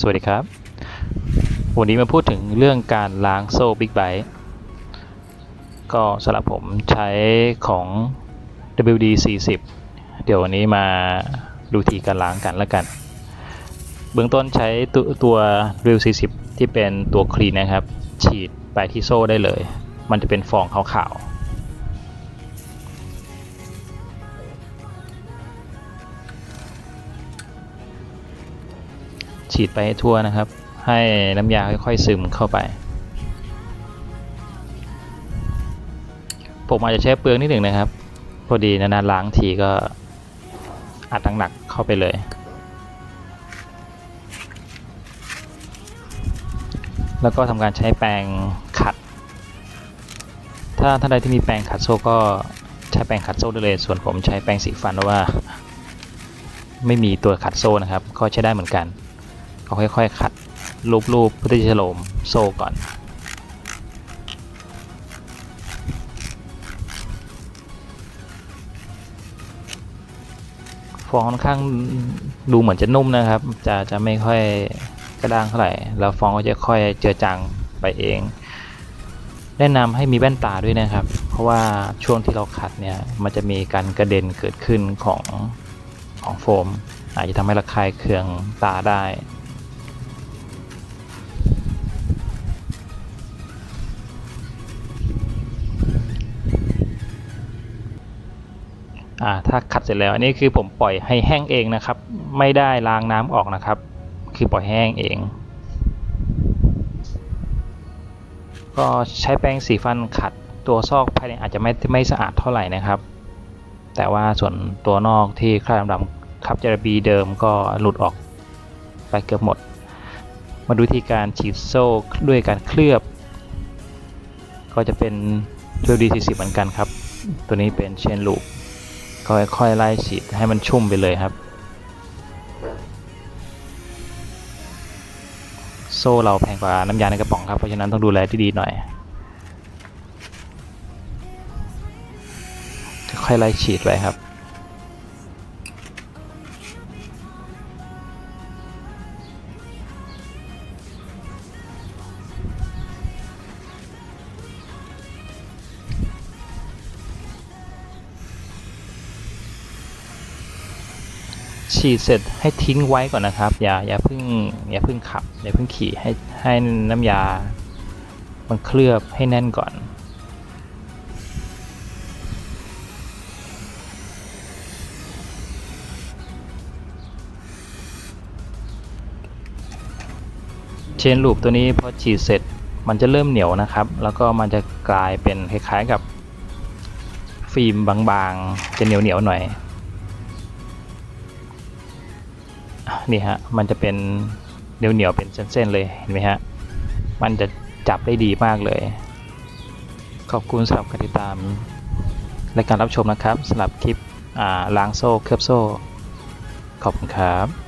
สวัสดีครับ วันนี้มาพูดถึงเรื่องการล้างโซ่บิ๊กไบค์ก็สำหรับผมใช้ของ WD 40 เดี๋ยววันนี้มาดูทีการล้างกันแล้วกัน เบื้องต้นใช้ตัวตัว WD40 ที่เป็นตัวคลีนนะครับ ฉีดไปที่โซ่ได้เลย มันจะเป็นฟองขาวๆ ฉีดไปให้ทั่วนะครับ ให้น้ำยาค่อยๆซึมเข้าไป ผมอาจจะใช้เปลืองนิดหนึ่งนะครับ พอดีนานๆล้างทีก็อัดหนักๆเข้าไปเลย แล้วก็ทำการใช้แปรงขัด ถ้าท่านใดที่มีแปรงขัดโซ่ก็ใช้แปรงขัดโซ่ได้เลย ส่วนผมใช้แปรงสีฟันเพราะว่าไม่มีตัวขัดโซ่นะครับ ก็ใช้ได้เหมือนกัน ก็ค่อยๆขัดรูปๆเพื่อที่จะโลมโซ่ก่อน ฟองค่อนข้างดูเหมือนจะนุ่มนะครับ จะจะไม่ค่อยกระด้างเท่าไหร่ แล้วฟองก็จะค่อยเจือจางไปเอง แนะนำให้มีแว่นตาด้วยนะครับ เพราะว่าช่วงที่เราขัดเนี่ยมันจะมีการกระเด็นเกิดขึ้นของของโฟม อาจจะทำให้ระคายเคืองตาได้ อ่าถ้าขัดเสร็จแล้วอันนี้คือผมปล่อยให้แห้งเองนะครับ ไม่ได้ล้างน้ำออกนะครับ คือปล่อยแห้งเอง ก็ใช้แปรงสีฟันขัดตัวซอกภายในอาจจะไม่ไม่สะอาดเท่าไหร่นะครับ แต่ว่าส่วนตัวนอกที่คราบดำๆครับจระบีเดิมก็หลุดออกไปเกือบหมด มาดูวิธีการฉีดโซ่ด้วยการเคลือบ ก็จะเป็นตัวดี40เหมือนกันครับ ตัวนี้เป็นเชนลูป ก็ค่อยๆไล่ฉีดให้มันชุ่มไปเลยครับ โซ่เราแพงกว่าน้ำยาในกระป๋องครับ เพราะฉะนั้นต้องดูแลที่ดีหน่อย ค่อยๆไล่ฉีดไปครับ ฉีดเสร็จให้ทิ้งไว้ก่อนนะครับ อย่าอย่าเพิ่งอย่าเพิ่งขับอย่าเพิ่งขี่ให้ให้น้ำยา มันเคลือบให้แน่นก่อน เชนลูปตัวนี้พอฉีดเสร็จมันจะเริ่มเหนียวนะครับ แล้วก็มันจะกลายเป็นคล้ายๆกับฟิล์มบางๆ จะเหนียวๆหน่อย นี่ฮะมันจะเป็นเหนียวเหนียวๆเป็นเส้นๆเลยเห็นไหมฮะมันจะจับได้ดีมากเลย ขอบคุณสำหรับการติดตามและการรับชมนะครับสำหรับคลิปล้างโซ่เคลือบโซ่ ขอบคุณครับ